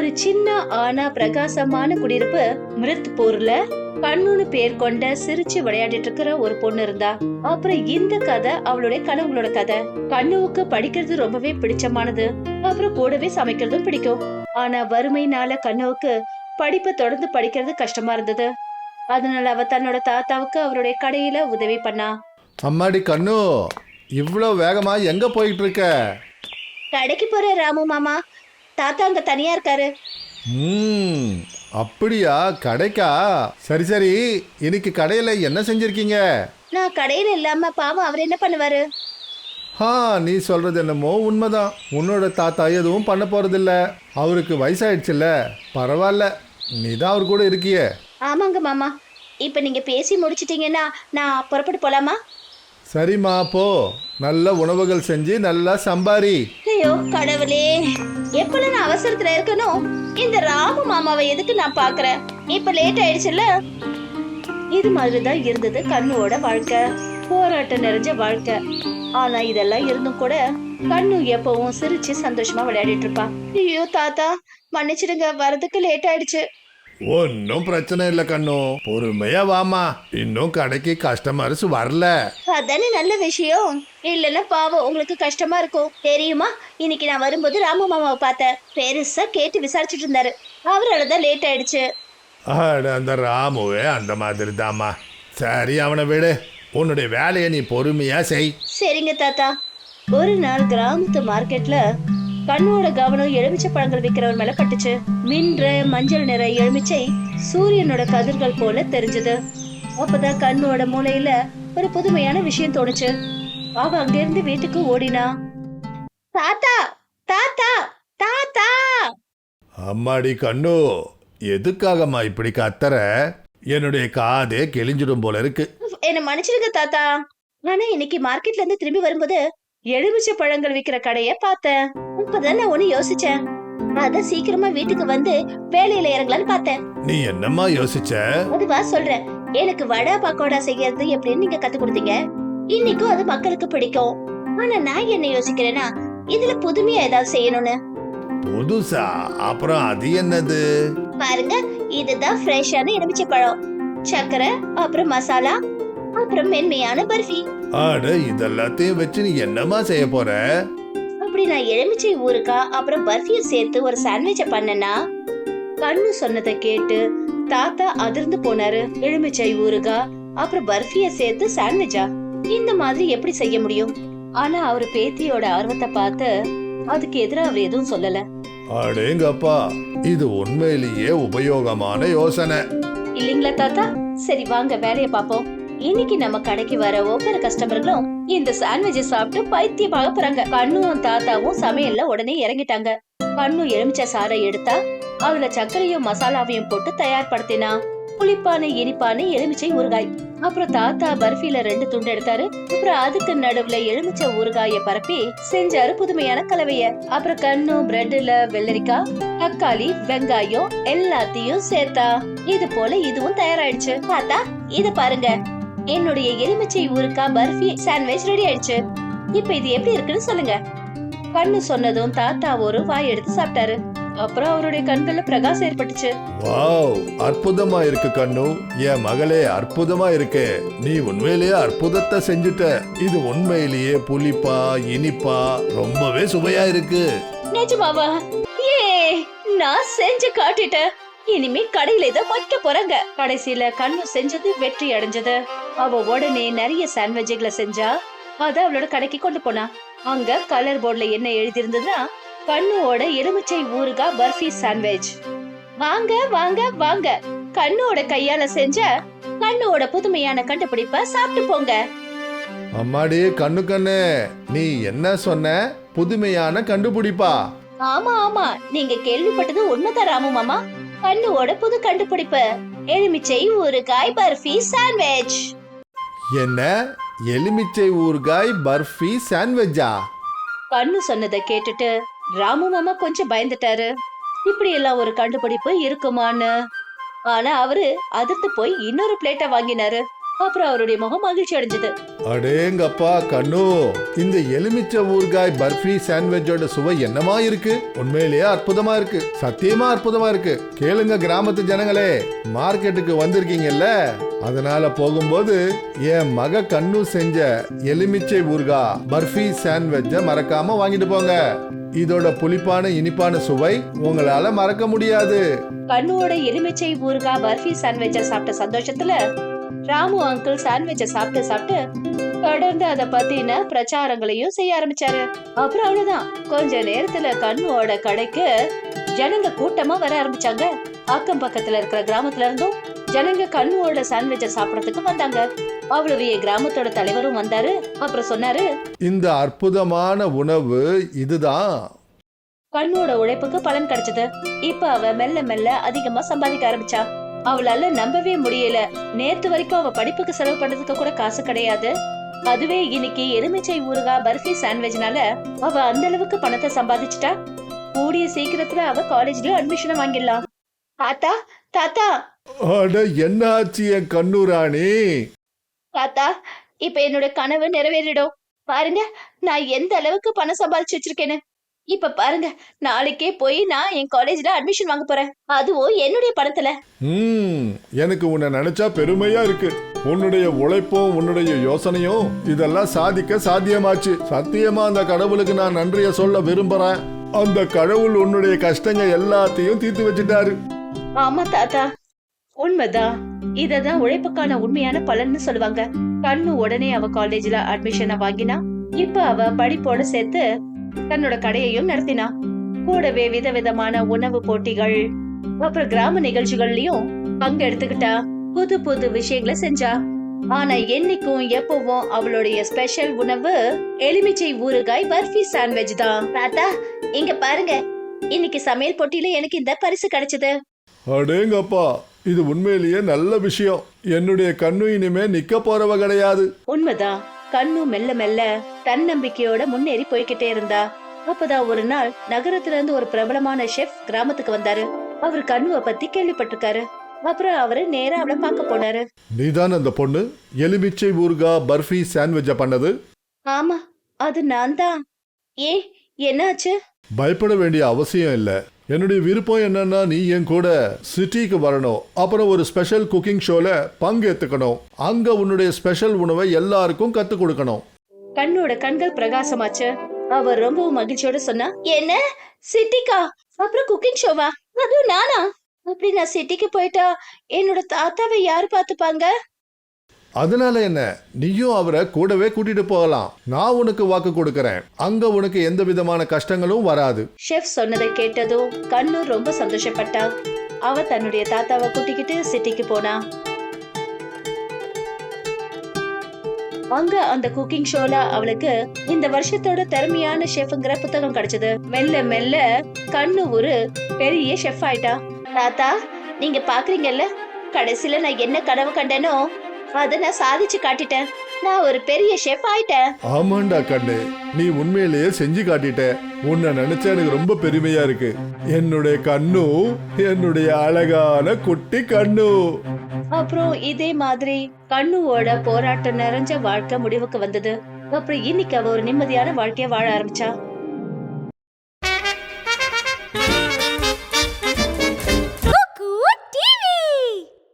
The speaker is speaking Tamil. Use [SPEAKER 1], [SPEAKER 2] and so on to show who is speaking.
[SPEAKER 1] ஒரு சின்ன ஆனா பிரகாசமான குடியிருப்பு மிருத்பூர்ல கண்ணுன்னு பேர் கொண்ட சிரிச்சு விளையாடிட்டு இருக்கிற ஒரு பொண்ணு இருந்தா. அப்புறம் இந்த கதை அவளுடைய கனவுகளோட கதை. கண்ணுவுக்கு படிக்கிறது ரொம்பவே பிடிச்சமானது. அப்புறம் கூடவே சமைக்கிறதும் பிடிக்கும். ஆனா வறுமைனால கண்ணுவுக்கு படிப்பை தொடர்ந்து படிக்கிறது கஷ்டமா இருந்தது. அதனால அவ தன்னோட தாத்தாவுக்கு அவருடைய கடையில உதவி பண்ணா.
[SPEAKER 2] அம்மாடி கண்ணு இவ்வளோ வேகமா எங்க போயிட்டு இருக்க?
[SPEAKER 1] கடைக்கு போற ராமு மாமா. தாத்தா அங்க தனியா இருக்காரு.
[SPEAKER 2] ம் அப்படியா? கடைக்கா? சரி சரி. இன்னைக்கு கடையில என்ன செஞ்சிருக்கீங்க?
[SPEAKER 1] நான் கடையில இல்லாம பாவம் அவர் என்ன பண்ணுவாரு?
[SPEAKER 2] ஆ நீ சொல்றது என்னமோ உண்மைதான். உன்னோட தாத்தா எதுவும் பண்ண போறதில்ல. அவருக்கு வயசாயிடுச்சுல்ல. பரவாயில்ல. நீ தான் அவர் கூட இருக்கியே.
[SPEAKER 1] ஆமாங்க மாமா. இப்ப நீங்க பேசி முடிச்சிட்டீங்கன்னா நான் புறப்பட்டு போலாமா?
[SPEAKER 2] சரிம்மா போ. நல்ல உணவுகள் செஞ்சு நல்லா சம்பாரி.
[SPEAKER 1] ஐயோ கடவுளே. எப்பல நான் அவசரத்துல இருக்கணும் இந்த ராமு மாமாவை எதுக்கு நான் பாக்குறேன் இப்ப லேட் ஆயிடுச்சுல்ல? இது மாதிரிதான் இருந்தது கண்ணுவோட வாழ்க்கை. போராட்டம் நிறைஞ்ச வாழ்க்கை. ஆனா இதெல்லாம் இருந்தும் கூட கண்ணு எப்பவும் சிரிச்சு சந்தோஷமா விளையாடிட்டு இருப்பான் ஐயோ தாத்தா மன்னிச்சிடுங்க வரதுக்கு லேட் ஆயிடுச்சு.
[SPEAKER 2] ஒன்றும் பிரச்சனை இல்லை கண்ணு. பொறுமையா வாமா இன்னும் கடைக்கு கஸ்டமர்ஸ் வரல.
[SPEAKER 1] அதானே நல்ல விஷயம். இல்லைன்னா பாவம் உங்களுக்கு கஷ்டமா இருக்கும். தெரியுமா? இன்னைக்கு நான் வரும்போது ராமு மாமாவை பார்த்தேன். பெருசா கேட்டு விசாரிச்சுட்டு இருந்தாரு. அவரால தான் லேட் ஆயிடுச்சு.
[SPEAKER 2] அட, அந்த ராமுவே அந்த மாதிரி தாம்மா சரி அவனை விடு. உன்னுடைய வேலையை நீ பொறுமையா செய்.
[SPEAKER 1] சரிங்க தாத்தா. ஒரு நாள் கிராமத்து மார்க்கெட்ல கண்ணோட கவனம் எலுமிச்சை பழங்கள் விற்கிறவர் மேல பட்டுச்சு. மின்ற மஞ்சள் நிற எலுமிச்சை சூரியனோட கதிர்கள் போல தெரிஞ்சது. அப்பதான் கண்ணோட மூளையில ஒரு புதுமையான விஷயம் தோணுச்சு. அவ அங்கிருந்து வீட்டுக்கு ஓடினா தாத்தா தாத்தா தாத்தா!
[SPEAKER 2] அம்மாடி கண்ணு எதுக்காகம்மா இப்படி கத்துற? என்னுடைய காதே கிழிஞ்சிடும் போல இருக்கு.
[SPEAKER 1] என்ன மன்னிச்சிருங்க தாத்தா. ஆனா இன்னைக்கு மார்க்கெட்ல இருந்து திரும்பி வரும்போது எலுமிச்சை பழங்கள் விக்கிற கடைய பார்த்தேன். இப்பதான் நான் ஒண்ணு யோசிச்சேன். அதான் சீக்கிரமா வீட்டுக்கு வந்து வேலையில இறங்கலான்னு பார்த்தேன்.
[SPEAKER 2] நீ என்னம்மா யோசிச்ச?
[SPEAKER 1] அதுவா சொல்றேன். எனக்கு வடை பக்கோடா செய்யறது எப்படின்னு நீங்க கத்து கொடுத்தீங்க. இன்னைக்கும் அது மக்களுக்கு பிடிக்கும். ஆனா நான் என்ன யோசிக்கிறேன்னா இதுல புதுமையா ஏதாவது செய்யணும்னு.
[SPEAKER 2] புதுசா? அப்புறம் அது என்னது?
[SPEAKER 1] பாருங்க இதுதான் ஃப்ரெஷ்ஷான எலுமிச்சை பழம். சக்கரை அப்புறம் மசாலா அப்புறம் மென்மையான பர்ஃபி.
[SPEAKER 2] அட இதெல்லாத்தையும் வச்சு நீ என்னம்மா செய்ய போற?
[SPEAKER 1] அப்படி நான் எலுமிச்சை ஊறுகாய் அப்புறம் பர்ஃபியும் சேர்த்து ஒரு சாண்ட்விச்ச பண்ணனா? கண்ணு சொன்னதை கேட்டு தாத்தா அதிர்ந்து போனாரு. எலுமிச்சை ஊறுகாய் அப்புறம் பர்ஃபிய சேர்த்து சாண்ட்விச்சா இந்த மாதிரி எப்படி செய்ய முடியும்? ஆனா அவர் பேத்தியோட ஆர்வத்தை பார்த்து அதுக்கு எதிரா அவர் எதுவும் சொல்லல.
[SPEAKER 2] அடேங்கப்பா இது உண்மையிலேயே உபயோகமான யோசனை.
[SPEAKER 1] இல்லீங்களா தாத்தா? சரி வாங்க வேலைய பாப்போம் இன்னைக்கு நம்ம கடைக்கு வர ஒவ்வொரு கஸ்டமர்களும் இந்த சாண்ட்விச்சை சாப்பிட்டு பைத்தியமாக போறாங்க. கண்ணும் தாத்தாவும் சமையல்ல உடனே இறங்கிட்டாங்க. கண்ணு எலுமிச்சை சாறை எடுத்தா அதுல சர்க்கரையும் மசாலாவையும் போட்டு தயார்படுத்தினா புளிப்பான இனிப்பான எலுமிச்சை ஊறுகாய். அப்புறம் தாத்தா பர்ஃபில ரெண்டு துண்டு எடுத்தாரு. அப்புறம் அதுக்கு நடுவுல எலுமிச்சை ஊறுகாய பரப்பி செஞ்சாரு புதுமையான கலவைய. அப்புறம் கண்ணு பிரெட்ல வெள்ளரிக்காய் தக்காளி வெங்காயம் எல்லாத்தையும் சேர்த்தா இது போல இதுவும் தயாராயிடுச்சு. தாத்தா இது பாருங்க. என்னுடைய எலுமிச்சை ஊறுகாய் பர்ஃபி சாண்ட்விச் ரெடி ஆயிடுச்சு. இப்ப இது எப்படி இருக்குன்னு சொல்லுங்க. கண்ணு சொன்னதும் தாத்தா ஒரு வாய் எடுத்து சாப்பிட்டாரு. அப்புறம் அவருடைய கண்கள்ல பிரகாசம் ஏற்பட்டுச்சு.
[SPEAKER 2] வாவ் அற்புதமா இருக்கு கண்ணு. என் மகளே அற்புதமா இருக்கு. நீ உண்மையிலேயே அற்புதத்தை செஞ்சுட்ட. இது உண்மையிலேயே புளிப்பா இனிப்பா ரொம்பவே சுவையா இருக்கு.
[SPEAKER 1] நிஜமாவா? ஏ நான் செஞ்சு காட்டிட்டேன். இனிமே கடையில இதை வைக்க போறாங்க. கடைசியில கண்ணு செஞ்சது வெற்றி அடைஞ்சது. அவ உடனே நிறைய சாண்ட்விச்களை செஞ்சா அத அவளோட கடைக்கு கொண்டு போனா. அங்க கலர் போர்டுல என்ன எழுதி இருந்ததுன்னா கண்ணுவோட எலுமிச்சை ஊறுகாய் பர்ஃபி சாண்ட்விச் வாங்க வாங்க வாங்க. கண்ணுவோட கையால செஞ்ச கண்ணுவோட புதுமையான கண்டுபிடிப்ப சாப்பிட்டு போங்க.
[SPEAKER 2] அம்மாடி கண்ணு கண்ணு. நீ என்ன சொன்ன? புதுமையான கண்டுபிடிப்பா.
[SPEAKER 1] ஆமா ஆமா. நீங்க கேள்விப்பட்டது உண்மைதான் ராமு மாமா. கண்ணுவோட புது கண்டுபிடிப்பு. எலுமிச்சை ஊறுகாய் பர்ஃபி சாண்ட்விச்.
[SPEAKER 2] என்ன? எலுமிச்சை ஊறுகாய் பர்ஃபி சாண்ட்விச்சா?
[SPEAKER 1] கண்ணு சொன்னதை கேட்டுட்டு ராமு மாமா கொஞ்சம் பயந்துட்டாரு. இப்படி எல்லாம் ஒரு கண்டுபிடிப்பு இருக்குமான்னு. ஆனா அவரு அதிர்ந்து போய் இன்னொரு பிளேட்டை வாங்கினாரு. அப்புறம் அவருடைய முகம் மகிழ்ச்சி அடைஞ்சது.
[SPEAKER 2] அடேங்கப்பா கண்ணு. இந்த எலுமிச்சை ஊறுகாய் பர்ஃபி சாண்ட்விச்சோட சுவை என்னமா இருக்கு? உண்மையிலேயே அற்புதமா இருக்கு. சத்தியமா அற்புதமா இருக்கு. கேளுங்க கிராமத்து ஜனங்களே மார்க்கெட்டுக்கு வந்திருக்கீங்கல்ல? அதனால போகும்போது என் மக கண்ணு செஞ்ச எலுமிச்சை ஊறுகா பர்ஃபி சாண்ட்விச்ச மறக்காம வாங்கிட்டு போங்க. இதோட புளிப்பான இனிப்பான சுவை உங்களால மறக்க முடியாது.
[SPEAKER 1] கண்ணுவோட எலுமிச்சை ஊறுகா பர்ஃபி சாண்ட்விச்ச சாப்பிட்ட சந்தோஷத்துல ராமு அங்கிள் சாண்ட்விச்ச சாப்பிட்டு சாப்பிட்டு தொடர்ந்து அத பத்தின பிரச்சாரங்களையும் செய்ய ஆரம்பிச்சாரு. அப்புறம் அவ்வளவுதான். கொஞ்ச நேரத்துல கண்ணுவோட கடைக்கு ஜனங்க கூட்டமா வர ஆரம்பிச்சாங்க. அக்கம் பக்கத்துல இருக்கிற கிராமத்துல இருந்தும் ஜனங்க கண்ணுவோட சாண்ட்விச்ச சாப்பிடறதுக்கு வந்தாங்க. அவ்வளவு கிராமத்தோட தலைவரும் வந்தாரு. அப்புறம் சொன்னாரு
[SPEAKER 2] இந்த அற்புதமான உணவு இதுதான்.
[SPEAKER 1] கண்ணோட உழைப்புக்கு பலன் கிடைச்சது. இப்ப அவ மெல்ல மெல்ல அதிகமா சம்பாதிக்க ஆரம்பிச்சா. அவளால நம்பவே முடியல. நேத்து வரைக்கும் அவ படிப்புக்கு செலவு பண்றதுக்கு கூட காசு கிடையாது. அதுவே இன்னைக்கு எலுமிச்சை ஊறுகா பர்ஃபி சாண்ட்விச்னால அவ அந்த அளவுக்கு பணத்தை சம்பாதிச்சிட்டா. கூடிய சீக்கிரத்துல அவ காலேஜ்லயும் அட்மிஷன் வாங்கிடலாம். தாத்தா தாத்தா!
[SPEAKER 2] அட என்ன ஆச்சு என் கண்ணூராணி?
[SPEAKER 1] தாத்தா இப்ப என்னோட கனவு நிறைவேறிடும். பாருங்க நான் எந்த அளவுக்கு பணம் சம்பாதிச்சு வச்சிருக்கேன்னு. இப்ப பாருங்க நாளைக்கே போய் நான் என் காலேஜ்ல அட்மிஷன் வாங்க போறேன். அதுவும் என்னுடைய பணத்துல.
[SPEAKER 2] ம் எனக்கு உன்னை நினைச்சா பெருமையா இருக்கு. உன்னுடைய உழைப்பும் உன்னுடைய யோசனையும் இதெல்லாம் சாதிக்க சாத்தியமாச்சு. சத்தியமா அந்த கடவுளுக்கு நான் நன்றிய சொல்ல விரும்புறேன். அந்த கடவுள் உன்னுடைய கஷ்டங்க எல்லாத்தையும் தீர்த்து வச்சுட்டாரு.
[SPEAKER 1] ஆமா தாத்தா. உண்மைதான் இததான் உழைப்புக்கான உண்மையான பலன்னு சொல்லுவாங்க. கண்ணு உடனே அவ காலேஜ்ல அட்மிஷனை வாங்கினா இப்ப அவ படிப்போட சேர்த்து தன்னோட கடையையும் நடத்தினா. கூடவே விதவிதமான உணவு போட்டிகள் அப்புறம் கிராம நிகழ்ச்சிகள்லயும் பங்கெடுத்துக்கிட்டா புது புது விஷயங்களை செஞ்சா. ஆனா என்னைக்கும் எப்பவும் அவளுடைய ஸ்பெஷல் உணவு எலுமிச்சை ஊறுகாய் பர்ஃபி சாண்ட்விச் தான். தாத்தா இங்க பாருங்க. இன்னைக்கு சமையல் போட்டியில எனக்கு இந்த பரிசு கிடைச்சது.
[SPEAKER 2] அடேங்கப்பா இது உண்மையிலேயே நல்ல விஷயம். என்னுடைய கண்ணு இனிமே நிக்க போறவ கிடையாது.
[SPEAKER 1] உண்மைதான். கண்ணு மெல்ல மெல்ல தன்னம்பிக்கையோட முன்னேறி போய்கிட்டே இருந்தா. அப்பதான் ஒரு நாள் நகரத்துல இருந்து ஒரு பிரபலமான ஷெஃப் கிராமத்துக்கு வந்தாரு. அவர் கண்ணுவ பத்தி கேள்விப்பட்டிருக்காரு. அப்புறம் அவரு நேரா அவளை பார்க்க போனாரு.
[SPEAKER 2] நீதான் அந்த பொண்ணு? எலுமிச்சை ஊறுகா பர்ஃபி சாண்ட்விச்ச பண்ணது?
[SPEAKER 1] ஆமா அது நான் தான் ஏ என்னாச்சு?
[SPEAKER 2] பயப்பட வேண்டிய அவசியம் இல்லை. என்னுடைய விருப்பம் என்னன்னா நீ என் கூட சிட்டிக்கு வரணும். அப்புறம் ஒரு ஸ்பெஷல் குக்கிங் ஷோல பங்கேத்துக்கணும். அங்க உன்னுடைய ஸ்பெஷல் உணவை எல்லாருக்கும் கத்து கொடுக்கணும்.
[SPEAKER 1] கண்ணோட கண்கள் பிரகாசமாச்சு. அவர் ரொம்பவும் மகிழ்ச்சியோட சொன்னா என்ன? சிட்டிக்கா அப்புறம் குக்கிங் ஷோவா அதுவும் நானா? அப்படி நான் சிட்டிக்கு போயிட்டா என்னோட தாத்தாவை யாரு பாத்துப்பாங்க
[SPEAKER 2] அதனால என்ன? நீயும் அவரை கூடவே கூட்டிட்டு போகலாம். நான் உனக்கு வாக்கு கொடுக்கறேன். அங்க உனக்கு எந்த விதமான கஷ்டங்களும் வராது.
[SPEAKER 1] ஷெஃப் சொன்னதை கேட்டதும் கண்ணு ரொம்ப சந்தோஷப்பட்டா. அவ தன்னுடைய தாத்தாவை கூட்டிக்கிட்டு சிட்டிக்கு போனா. அங்க அந்த குக்கிங் ஷோல அவளுக்கு இந்த வருஷத்தோட திறமையான ஷெஃப்ங்கிற புத்தகம் கிடைச்சது. மெல்ல மெல்ல கண்ணு ஒரு பெரிய ஷெஃப் ஆயிட்டா. தாத்தா நீங்க பாக்குறீங்கல்ல? கடைசியில நான் என்ன கனவு கண்டேனோ அதை நான் சாதிச்சு காட்டிட்டேன். நான் ஒரு பெரிய ஷெஃப் ஆயிட்டேன்.
[SPEAKER 2] ஆமாண்டா கண்ணு நீ உண்மையிலேயே செஞ்சு காட்டிட்ட. உன்னை நினைச்சா எனக்கு ரொம்ப பெருமையா இருக்கு. என்னுடைய கண்ணு என்னுடைய அழகான குட்டி கண்ணு.
[SPEAKER 1] அப்புறம் இதே மாதிரி கண்ணுவோட போராட்டம் நிறைஞ்ச வாழ்க்கை முடிவுக்கு வந்தது. அப்புறம் இன்னைக்கு அவ ஒரு நிம்மதியான வாழ்க்கைய வாழ ஆரம்பிச்சா?